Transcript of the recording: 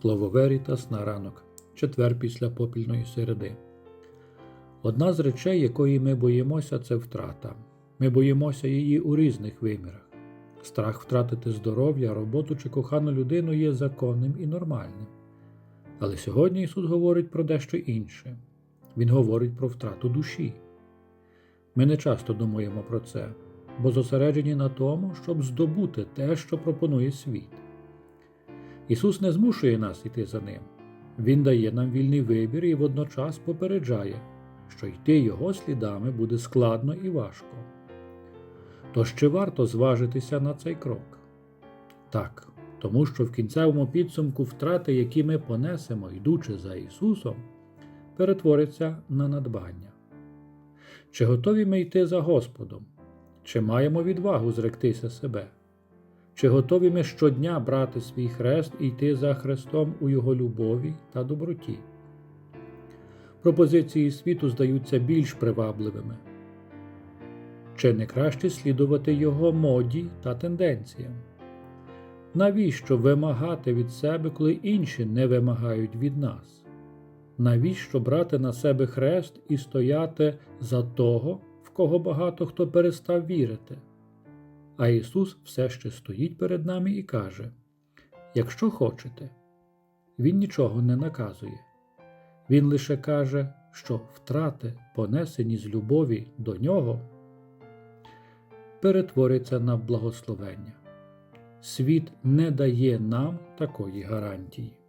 Слово Верітас на ранок, четвер після попільної середи. Одна з речей, якої ми боїмося, це втрата. Ми боїмося її у різних вимірах. Страх втратити здоров'я, роботу чи кохану людину є законним і нормальним. Але сьогодні Ісус говорить про дещо інше. Він говорить про втрату душі. Ми не часто думаємо про це, бо зосереджені на тому, щоб здобути те, що пропонує світ. Ісус не змушує нас йти за ним. Він дає нам вільний вибір і водночас попереджає, що йти Його слідами буде складно і важко. Тож чи варто зважитися на цей крок? Так, тому що в кінцевому підсумку втрати, які ми понесемо, йдучи за Ісусом, перетворяться на надбання. Чи готові ми йти за Господом? Чи маємо відвагу зректися себе? Чи готові ми щодня брати свій хрест і йти за Христом у Його любові та доброті? Пропозиції світу здаються більш привабливими. Чи не краще слідувати його моді та тенденціям? Навіщо вимагати від себе, коли інші не вимагають від нас? Навіщо брати на себе хрест і стояти за того, в кого багато хто перестав вірити? А Ісус все ще стоїть перед нами і каже: Якщо хочете, Він нічого не наказує. Він лише каже, що втрати, понесені з любові до нього, перетворяться на благословення. Світ не дає нам такої гарантії.